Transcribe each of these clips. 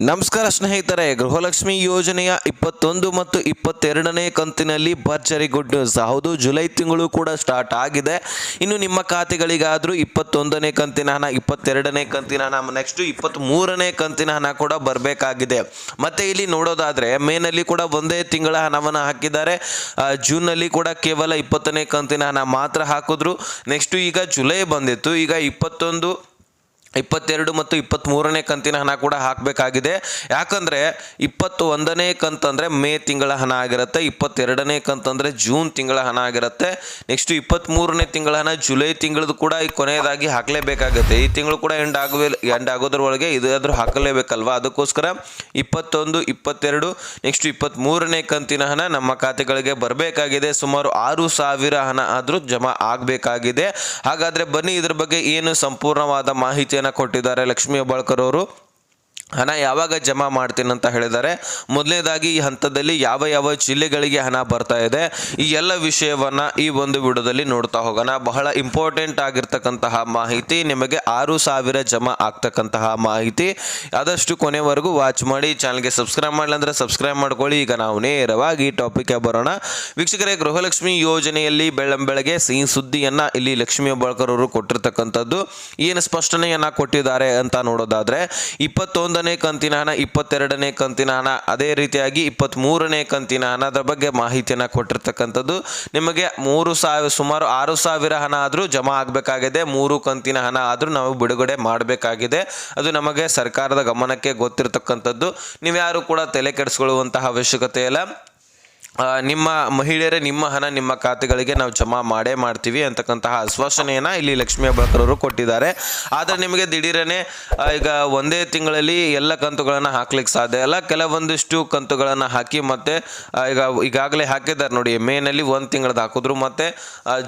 ನಮಸ್ಕಾರ ಸ್ನೇಹಿತರೆ, ಗೃಹಲಕ್ಷ್ಮಿ ಯೋಜನೆಯ ಇಪ್ಪತ್ತೊಂದು ಮತ್ತು ಇಪ್ಪತ್ತೆರಡನೇ ಕಂತಿನಲ್ಲಿ ಭರ್ಜರಿ ಗುಡ್ ನ್ಯೂಸ್. ಹೌದು, ಜುಲೈ ತಿಂಗಳು ಕೂಡ ಸ್ಟಾರ್ಟ್ ಆಗಿದೆ. ಇನ್ನು ನಿಮ್ಮ ಖಾತೆಗಳಿಗಾದರೂ ಇಪ್ಪತ್ತೊಂದನೇ ಕಂತಿನ ಹಣ, ಇಪ್ಪತ್ತೆರಡನೇ ಕಂತಿನ ಹಣ, ನೆಕ್ಸ್ಟ್ ಇಪ್ಪತ್ತ್ ಮೂರನೇ ಕಂತಿನ ಹಣ ಕೂಡ ಬರಬೇಕಾಗಿದೆ. ಮತ್ತೆ ಇಲ್ಲಿ ನೋಡೋದಾದ್ರೆ, ಮೇನಲ್ಲಿ ಕೂಡ ಒಂದೇ ತಿಂಗಳ ಹಣವನ್ನು ಹಾಕಿದ್ದಾರೆ. ಜೂನ್ ಜೂನ್ನಲ್ಲಿ ಕೂಡ ಕೇವಲ ಇಪ್ಪತ್ತನೇ ಕಂತಿನ ಹಣ ಮಾತ್ರ ಹಾಕಿದ್ರು. ನೆಕ್ಸ್ಟ್ ಈಗ ಜುಲೈ ಬಂದಿತ್ತು. ಈಗ ಇಪ್ಪತ್ತೊಂದು ಇಪ್ಪತ್ತೆರಡು ಮತ್ತು ಇಪ್ಪತ್ತ್ಮೂರನೇ ಕಂತಿನ ಹಣ ಕೂಡ ಹಾಕಬೇಕಾಗಿದೆ. ಯಾಕಂದರೆ ಇಪ್ಪತ್ತು ಒಂದನೇ ಕಂತಂದರೆ ಮೇ ತಿಂಗಳ ಹಣ ಆಗಿರುತ್ತೆ, ಇಪ್ಪತ್ತೆರಡನೇ ಕಂತಂದರೆ ಜೂನ್ ತಿಂಗಳ ಹಣ ಆಗಿರುತ್ತೆ. ನೆಕ್ಸ್ಟ್ ಇಪ್ಪತ್ತ್ಮೂರನೇ ತಿಂಗಳ ಹಣ ಜುಲೈ ತಿಂಗಳದ್ದು ಕೂಡ ಈ ಕೊನೆಯದಾಗಿ ಹಾಕಲೇಬೇಕಾಗುತ್ತೆ. ಈ ತಿಂಗಳು ಕೂಡ ಎಂಡ್ ಆಗುವ ಎಂಡ್ ಆಗೋದ್ರೊಳಗೆ ಇದಾದರೂ ಹಾಕಲೇಬೇಕಲ್ವಾ? ಅದಕ್ಕೋಸ್ಕರ ಇಪ್ಪತ್ತೊಂದು, ಇಪ್ಪತ್ತೆರಡು, ನೆಕ್ಸ್ಟ್ ಇಪ್ಪತ್ತ್ಮೂರನೇ ಕಂತಿನ ಹಣ ನಮ್ಮ ಖಾತೆಗಳಿಗೆ ಬರಬೇಕಾಗಿದೆ. ಸುಮಾರು ಆರು ಸಾವಿರ ಹಣ ಆದರೂ ಜಮಾ ಆಗಬೇಕಾಗಿದೆ. ಹಾಗಾದರೆ ಬನ್ನಿ ಇದ್ರ ಬಗ್ಗೆ ಏನು ಸಂಪೂರ್ಣವಾದ ಮಾಹಿತಿಯನ್ನು ಕೊಟ್ಟಿದ್ದಾರೆ. ಲಕ್ಷ್ಮೀ ಹೆಬ್ಬಾಳ್ಕರ್ ಅವರು ಹಣ ಯಾವಾಗ ಜಮಾ ಮಾಡ್ತೀನಿ ಅಂತ ಹೇಳಿದ್ದಾರೆ ಮೊದಲನೇದಾಗಿ ಈ ಹಂತದಲ್ಲಿ ಯಾವ ಯಾವ ಜಿಲ್ಲೆಗಳಿಗೆ ಹಣ ಬರ್ತಾ ಇದೆ ಈ ಎಲ್ಲ ವಿಷಯವನ್ನು ಈ ಒಂದು ವಿಡಿಯೋದಲ್ಲಿ ನೋಡ್ತಾ ಹೋಗೋಣ. ಬಹಳ ಇಂಪಾರ್ಟೆಂಟ್ ಆಗಿರ್ತಕ್ಕಂತಹ ಮಾಹಿತಿ, ನಿಮಗೆ ಆರು ಸಾವಿರ ಜಮಾ ಆಗ್ತಕ್ಕಂತಹ ಮಾಹಿತಿ. ಆದಷ್ಟು ಕೊನೆವರೆಗೂ ವಾಚ್ ಮಾಡಿ, ಚಾನಲ್ಗೆ ಸಬ್ಸ್ಕ್ರೈಬ್ ಮಾಡಲಿ ಅಂದ್ರೆ ಸಬ್ಸ್ಕ್ರೈಬ್ ಮಾಡ್ಕೊಳ್ಳಿ. ಈಗ ನಾವು ನೇರವಾಗಿ ಟಾಪಿಕ್ಗೆ ಬರೋಣ. ವೀಕ್ಷಕರೇ, ಗೃಹಲಕ್ಷ್ಮಿ ಯೋಜನೆಯಲ್ಲಿ ಬೆಳ್ಳಂಬೆಳಗ್ಗೆ ಸಿಹಿ ಸುದ್ದಿಯನ್ನು ಇಲ್ಲಿ ಲಕ್ಷ್ಮೀ ಹೆಬ್ಬಾಳ್ಕರ್ ಅವರು ಕೊಟ್ಟಿರ್ತಕ್ಕಂಥದ್ದು. ಏನು ಸ್ಪಷ್ಟನೆಯನ್ನು ಕೊಟ್ಟಿದ್ದಾರೆ ಅಂತ ನೋಡೋದಾದ್ರೆ ಇಪ್ಪತ್ತೊಂದನೇ ಕಂತಿನ ಹಣ, ಇಪ್ಪತ್ತೆರಡನೇ ಕಂತಿನ ಹಣ, ಅದೇ ರೀತಿಯಾಗಿ ಇಪ್ಪತ್ತ್ಮೂರನೇ ಕಂತಿನ ಹಣದ ಬಗ್ಗೆ ಮಾಹಿತಿಯನ್ನು ಕೊಟ್ಟಿರ್ತಕ್ಕಂಥದ್ದು. ನಿಮಗೆ ಮೂರು ಸಾವಿರ, ಸುಮಾರು ಆರು ಸಾವಿರ ಹಣ ಆದರೂ ಜಮಾ ಆಗಬೇಕಾಗಿದೆ. ಮೂರು ಕಂತಿನ ಹಣ ಆದರೂ ನಾವು ಬಿಡುಗಡೆ ಮಾಡಬೇಕಾಗಿದೆ. ಅದು ನಮಗೆ ಸರ್ಕಾರದ ಗಮನಕ್ಕೆ ಗೊತ್ತಿರತಕ್ಕಂಥದ್ದು. ನೀವು ಯಾರು ಕೂಡ ತಲೆ ಕೆಡಿಸ್ಕೊಳ್ಳುವಂತಹ ಅವಶ್ಯಕತೆ ಇಲ್ಲ. ನಿಮ್ಮ ಮಹಿಳೆಯರೇ, ನಿಮ್ಮ ಹಣ, ನಿಮ್ಮ ಖಾತೆಗಳಿಗೆ ನಾವು ಜಮಾ ಮಾಡೇ ಮಾಡ್ತೀವಿ ಅಂತಕ್ಕಂತಹ ಆಶ್ವಾಸನೆಯನ್ನು ಇಲ್ಲಿ ಲಕ್ಷ್ಮೀ ಹೆಬ್ಬಾಳ್ಕರ್ ಕೊಟ್ಟಿದ್ದಾರೆ. ಆದರೆ ನಿಮಗೆ ದಿಢೀರನೆ ಈಗ ಒಂದೇ ತಿಂಗಳಲ್ಲಿ ಎಲ್ಲ ಕಂತುಗಳನ್ನು ಹಾಕ್ಲಿಕ್ಕೆ ಸಾಧ್ಯ ಇಲ್ಲ. ಕೆಲವೊಂದಿಷ್ಟು ಕಂತುಗಳನ್ನು ಹಾಕಿ ಮತ್ತೆ ಈಗ ಈಗಾಗಲೇ ಹಾಕಿದ್ದಾರೆ ನೋಡಿ, ಮೇನಲ್ಲಿ ಒಂದು ತಿಂಗಳದ್ದು ಹಾಕಿದ್ರು ಮತ್ತೆ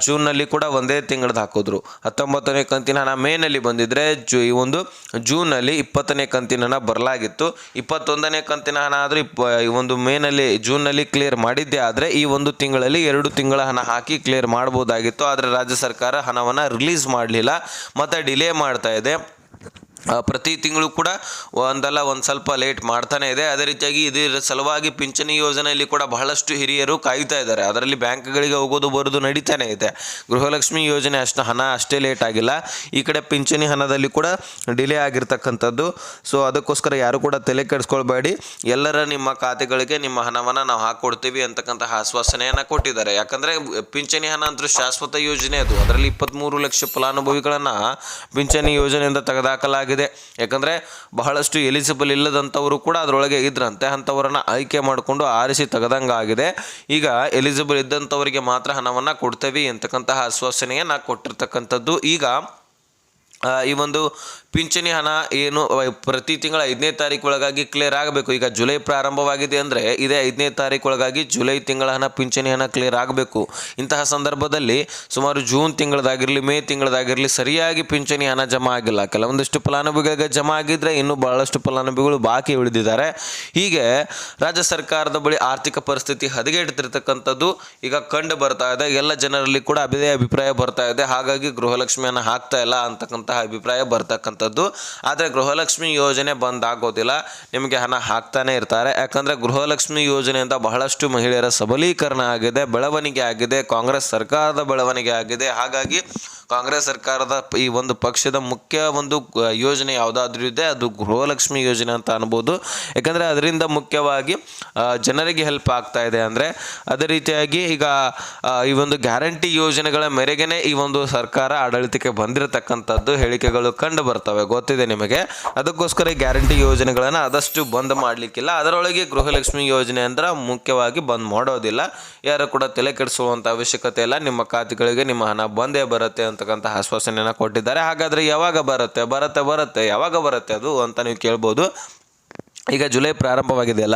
ಜೂನ್ನಲ್ಲಿ ಕೂಡ ಒಂದೇ ತಿಂಗಳದ್ದು ಹಾಕಿದ್ರು. ಹತ್ತೊಂಬತ್ತನೇ ಕಂತಿನ ಹಣ ಮೇನಲ್ಲಿ ಬಂದಿದ್ದರೆ ಜೂ, ಈ ಒಂದು ಜೂನಲ್ಲಿ ಇಪ್ಪತ್ತನೇ ಕಂತಿನ ಹಣ ಬರಲಾಗಿತ್ತು. ಇಪ್ಪತ್ತೊಂದನೇ ಕಂತಿನ ಹಣ ಆದರೂ ಈ ಒಂದು ಮೇನಲ್ಲಿ, ಜೂನ್ನಲ್ಲಿ ಕ್ಲಿಯರ್ ಮಾಡಿದ್ದೆ ಆದರೆ ಈ ಒಂದು ತಿಂಗಳಲ್ಲಿ ಎರಡು ತಿಂಗಳ ಹಣ ಹಾಕಿ ಕ್ಲಿಯರ್ ಮಾಡ್ಬೋದಾಗಿತ್ತು. ಆದರೆ ರಾಜ್ಯ ಸರ್ಕಾರ ಹಣವನ್ನು ರಿಲೀಸ್ ಮಾಡಲಿಲ್ಲ. ಮತ್ತು ಡಿಲೇ ಮಾಡ್ತಾ ಇದೆ. ಪ್ರತಿ ತಿಂಗಳು ಕೂಡ ಒಂದಲ್ಲ, ಒಂದು ಸ್ವಲ್ಪ ಲೇಟ್ ಮಾಡ್ತಾನೆ ಇದೆ. ಅದೇ ರೀತಿಯಾಗಿ ಇದರ ಸಲುವಾಗಿ ಪಿಂಚಣಿ ಯೋಜನೆಯಲ್ಲಿ ಕೂಡ ಬಹಳಷ್ಟು ಹಿರಿಯರು ಕಾಯ್ತಾ ಇದ್ದಾರೆ. ಅದರಲ್ಲಿ ಬ್ಯಾಂಕ್ಗಳಿಗೆ ಹೋಗೋದು, ಬರೋದು ನಡೀತಾನೆ ಇದೆ. ಗೃಹಲಕ್ಷ್ಮಿ ಯೋಜನೆ ಅಷ್ಟು ಹಣ ಅಷ್ಟೇ ಲೇಟ್ ಆಗಿಲ್ಲ. ಈ ಕಡೆ ಪಿಂಚಣಿ ಹಣದಲ್ಲಿ ಕೂಡ ಡಿಲೇ ಆಗಿರ್ತಕ್ಕಂಥದ್ದು. ಸೊ ಅದಕ್ಕೋಸ್ಕರ ಯಾರು ಕೂಡ ತಲೆ ಕೆಡಿಸ್ಕೊಳ್ಬೇಡಿ. ಎಲ್ಲರ ನಿಮ್ಮ ಖಾತೆಗಳಿಗೆ ನಿಮ್ಮ ಹಣವನ್ನು ನಾವು ಹಾಕ್ಕೊಡ್ತೀವಿ ಅಂತಕ್ಕಂತಹ ಆಶ್ವಾಸನೆಯನ್ನು ಕೊಟ್ಟಿದ್ದಾರೆ. ಯಾಕಂದರೆ ಪಿಂಚಣಿ ಹಣ ಅಂತೂ ಶಾಶ್ವತ ಯೋಜನೆ ಅದು. ಅದರಲ್ಲಿ ಇಪ್ಪತ್ತ್ಮೂರು ಲಕ್ಷ ಫಲಾನುಭವಿಗಳನ್ನು ಪಿಂಚಣಿ ಯೋಜನೆಯಿಂದ ತೆಗೆದುಹಾಕಲಾಗಿದೆ ಯಾಕಂದರೆ ಬಹಳಷ್ಟು ಎಲಿಜಿಬಲ್ ಇಲ್ಲದಂಥವರು ಕೂಡ ಅದರೊಳಗೆ ಇದ್ರಂತೆ. ಅಂಥವರನ್ನು ಆಯ್ಕೆ ಮಾಡಿಕೊಂಡು ಆರಿಸಿ ತೆಗೆದಂಗಾಗಿದೆ. ಈಗ ಎಲಿಜಿಬಲ್ ಇದ್ದಂಥವರಿಗೆ ಮಾತ್ರ ಹಣವನ್ನು ಕೊಡ್ತೇವೆ ಅಂತಕ್ಕಂತಹ ಆಶ್ವಾಸನೆಯನ್ನು ಕೊಟ್ಟಿರ್ತಕ್ಕಂಥದ್ದು. ಈಗ ಈ ಒಂದು ಪಿಂಚಣಿ ಹಣ ಏನು ಪ್ರತಿ ತಿಂಗಳ ಐದನೇ ತಾರೀಕು ಒಳಗಾಗಿ ಕ್ಲಿಯರ್ ಆಗಬೇಕು. ಈಗ ಜುಲೈ ಪ್ರಾರಂಭವಾಗಿದೆ ಅಂದರೆ ಇದೇ ಐದನೇ ತಾರೀಕು ಒಳಗಾಗಿ ಜುಲೈ ತಿಂಗಳ ಹಣ, ಪಿಂಚಣಿ ಹಣ ಕ್ಲಿಯರ್ ಆಗಬೇಕು. ಇಂತಹ ಸಂದರ್ಭದಲ್ಲಿ ಸುಮಾರು ಜೂನ್ ತಿಂಗಳದಾಗಿರಲಿ, ಮೇ ತಿಂಗಳದಾಗಿರಲಿ ಸರಿಯಾಗಿ ಪಿಂಚಣಿ ಹಣ ಜಮಾ ಆಗಿಲ್ಲ. ಕೆಲವೊಂದಿಷ್ಟು ಫಲಾನುಭವಿಗಳಿಗೆ ಜಮಾ ಆಗಿದ್ರೆ ಇನ್ನೂ ಬಹಳಷ್ಟು ಫಲಾನುಭವಿಗಳು ಬಾಕಿ ಉಳಿದಿದ್ದಾರೆ. ಹೀಗೆ ರಾಜ್ಯ ಸರ್ಕಾರದ ಬಳಿ ಆರ್ಥಿಕ ಪರಿಸ್ಥಿತಿ ಹದಗೆಡ್ತಿರ್ತಕ್ಕಂಥದ್ದು ಈಗ ಕಂಡು ಬರ್ತಾ ಇದೆ. ಎಲ್ಲ ಜನರಲ್ಲಿ ಕೂಡ ಅದೇ ಅಭಿಪ್ರಾಯ ಬರ್ತಾ ಇದೆ. ಹಾಗಾಗಿ ಗೃಹಲಕ್ಷ್ಮಿಯನ್ನು ಹಾಕ್ತಾ ಇಲ್ಲ ಅಂತಕ್ಕಂತಹ ಅಭಿಪ್ರಾಯ ಬರ್ತಕ್ಕಂಥದ್ದು. ಆದರೆ ಗೃಹಲಕ್ಷ್ಮಿ ಯೋಜನೆ ಬಂದಾಗೋದಿಲ್ಲ ನಿಮಗೆ ಹಣ ಹಾಕ್ತಾನೆ ಇರ್ತಾರೆ. ಯಾಕಂದರೆ ಗೃಹಲಕ್ಷ್ಮಿ ಯೋಜನೆಯಿಂದ ಬಹಳಷ್ಟು ಮಹಿಳೆಯರ ಸಬಲೀಕರಣ ಆಗಿದೆ, ಬೆಳವಣಿಗೆ ಆಗಿದೆ, ಕಾಂಗ್ರೆಸ್ ಸರ್ಕಾರದ ಬೆಳವಣಿಗೆ ಆಗಿದೆ. ಹಾಗಾಗಿ ಕಾಂಗ್ರೆಸ್ ಸರ್ಕಾರದ ಈ ಒಂದು ಪಕ್ಷದ ಮುಖ್ಯ ಒಂದು ಯೋಜನೆ ಯಾವುದಾದ್ರೂ ಇದೆ, ಅದು ಗೃಹಲಕ್ಷ್ಮಿ ಯೋಜನೆ ಅಂತ ಅನ್ಬೋದು. ಯಾಕಂದರೆ ಅದರಿಂದ ಮುಖ್ಯವಾಗಿ ಜನರಿಗೆ ಹೆಲ್ಪ್ ಆಗ್ತಾ ಇದೆ. ಅಂದರೆ ಅದೇ ರೀತಿಯಾಗಿ ಈಗ ಈ ಒಂದು ಗ್ಯಾರಂಟಿ ಯೋಜನೆಗಳ ಮೇರೆಗೆನೆ ಈ ಒಂದು ಸರ್ಕಾರ ಆಡಳಿತಕ್ಕೆ ಬಂದಿರತಕ್ಕಂಥದ್ದು ಹೇಳಿಕೆಗಳು ಕಂಡು ಬರ್ತವೆ. ಗೊತ್ತಿದೆ ನಿಮಗೆ? ಅದಕ್ಕೋಸ್ಕರ ಗ್ಯಾರಂಟಿ ಯೋಜನೆಗಳನ್ನು ಆದಷ್ಟು ಬಂದ್ ಮಾಡಲಿಕ್ಕಿಲ್ಲ. ಅದರೊಳಗೆ ಗೃಹಲಕ್ಷ್ಮಿ ಯೋಜನೆ ಅಂದ್ರೆ ಮುಖ್ಯವಾಗಿ ಬಂದ್ ಮಾಡೋದಿಲ್ಲ. ಯಾರು ಕೂಡ ತಲೆ ಕೆಡಿಸುವಂಥ ಅವಶ್ಯಕತೆ ಇಲ್ಲ. ನಿಮ್ಮ ಖಾತೆಗಳಿಗೆ ನಿಮ್ಮ ಹಣ ಬಂದೇ ಬರುತ್ತೆ ಅಂತಕ್ಕಂಥ ಆಶ್ವಾಸನೆಯನ್ನು ಕೊಟ್ಟಿದ್ದಾರೆ. ಹಾಗಾದರೆ ಯಾವಾಗ ಬರುತ್ತೆ? ಬರುತ್ತೆ ಬರುತ್ತೆ ಯಾವಾಗ ಬರುತ್ತೆ ಅದು ಅಂತ ನೀವು ಕೇಳ್ಬೋದು. ಈಗ ಜುಲೈ ಪ್ರಾರಂಭವಾಗಿದೆಯಲ್ಲ?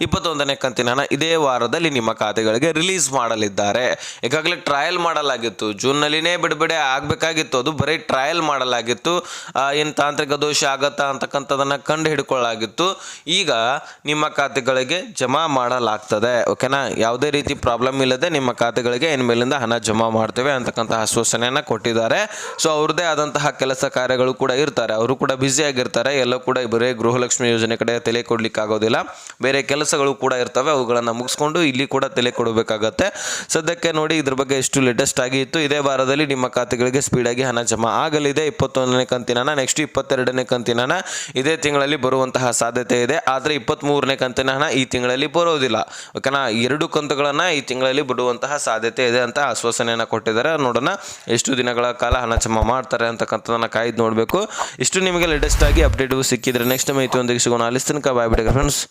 ಇಪ್ಪತ್ತೊಂದನೇ ಕಂತಿನ ಹಣ ಇದೇ ವಾರದಲ್ಲಿ ನಿಮ್ಮ ಖಾತೆಗಳಿಗೆ ರಿಲೀಸ್ ಮಾಡಲಿದ್ದಾರೆ. ಈಗಾಗಲೇ ಟ್ರಯಲ್ ಮಾಡಲಾಗಿತ್ತು. ಜೂನ್ನಲ್ಲಿನೇ ಬಿಡುಗಡೆ ಆಗಬೇಕಾಗಿತ್ತು. ಅದು ಬರೀ ಟ್ರಯಲ್ ಮಾಡಲಾಗಿತ್ತು. ಏನು ತಾಂತ್ರಿಕ ದೋಷ ಆಗತ್ತಾ ಅಂತಕ್ಕಂಥದ್ದನ್ನು ಕಂಡು ಹಿಡ್ಕೊಳ್ಳಾಗಿತ್ತು ಈಗ ನಿಮ್ಮ ಖಾತೆಗಳಿಗೆ ಜಮಾ ಮಾಡಲಾಗ್ತದೆ. ಓಕೆನಾ? ಯಾವುದೇ ರೀತಿ ಪ್ರಾಬ್ಲಮ್ ಇಲ್ಲದೆ ನಿಮ್ಮ ಖಾತೆಗಳಿಗೆ ಇನ್ಮೇಲಿಂದ ಹಣ ಜಮಾ ಮಾಡ್ತೇವೆ ಅಂತಕ್ಕಂಥ ಆಶ್ವಾಸನೆಯನ್ನು ಕೊಟ್ಟಿದ್ದಾರೆ. ಸೊ, ಅವ್ರದ್ದೇ ಆದಂತಹ ಕೆಲಸ ಕಾರ್ಯಗಳು ಕೂಡ ಇರ್ತಾರೆ. ಅವರು ಕೂಡ ಬ್ಯುಸಿ ಆಗಿರ್ತಾರೆ ಎಲ್ಲ ಕೂಡ ಬರೀ ಗೃಹಲಕ್ಷ್ಮಿ ಯೋಜನೆ ಕಡೆ ತಲೆ ಕೊಡಲಿಕ್ಕಾಗೋದಿಲ್ಲ ಕೊಡ್ಲಿಕ್ಕೆ ಆಗೋದಿಲ್ಲ ಬೇರೆ ಕೆಲಸಗಳು ಕೂಡ ಇರ್ತವೆ, ಅವುಗಳನ್ನು ಮುಗಿಸ್ಕೊಂಡು ಇಲ್ಲಿ ಕೂಡ ತಲೆ ಕೊಡಬೇಕಾಗತ್ತೆ ಸದ್ಯಕ್ಕೆ ನೋಡಿ ಇದ್ರ ಬಗ್ಗೆ ಎಷ್ಟು ಲೇಟೆಸ್ಟ್ ಆಗಿ ಇತ್ತು. ಇದೇ ವಾರದಲ್ಲಿ ನಿಮ್ಮ ಖಾತೆಗಳಿಗೆ ಸ್ಪೀಡಾಗಿ ಹಣ ಜಮಾ ಆಗಲಿದೆ. ಇಪ್ಪತ್ತೊಂದನೇ ಕಂತಿನ ನೆಕ್ಸ್ಟ್ ಇಪ್ಪತ್ತೆರಡನೇ ಕಂತಿನ ಇದೇ ತಿಂಗಳಲ್ಲಿ ಬರುವಂತಹ ಸಾಧ್ಯತೆ ಇದೆ. ಆದರೆ ಇಪ್ಪತ್ತ್ಮೂರನೇ ಕಂತಿನ ಹಣ ಈ ತಿಂಗಳಲ್ಲಿ ಬರೋದಿಲ್ಲ. ಓಕೆನಾ? ಎರಡು ಕಂತುಗಳನ್ನು ಈ ತಿಂಗಳಲ್ಲಿ ಬಿಡುವಂತಹ ಸಾಧ್ಯತೆ ಇದೆ ಅಂತ ಆಶ್ವಾಸನೆಯನ್ನು ಕೊಟ್ಟಿದ್ದಾರೆ. ನೋಡೋಣ, ಎಷ್ಟು ದಿನಗಳ ಕಾಲ ಹಣ ಜಮಾ ಮಾಡ್ತಾರೆ ಅಂತಕ್ಕಂಥದ್ದನ್ನು ಕಾಯ್ದು ನೋಡಬೇಕು. ಇಷ್ಟು ನಿಮಗೆ ಲೇಟೆಸ್ಟ್ ಆಗಿ ಅಪ್ಡೇಟು ಸಿಕ್ಕಿದ್ರೆ ನೆಕ್ಸ್ಟ್ ಮೈತಿ ಒಂದಿಗೆ ಸಿಗೋಣ. ಅಲ್ಲಿ का बाय बेटे फ्रेंड्स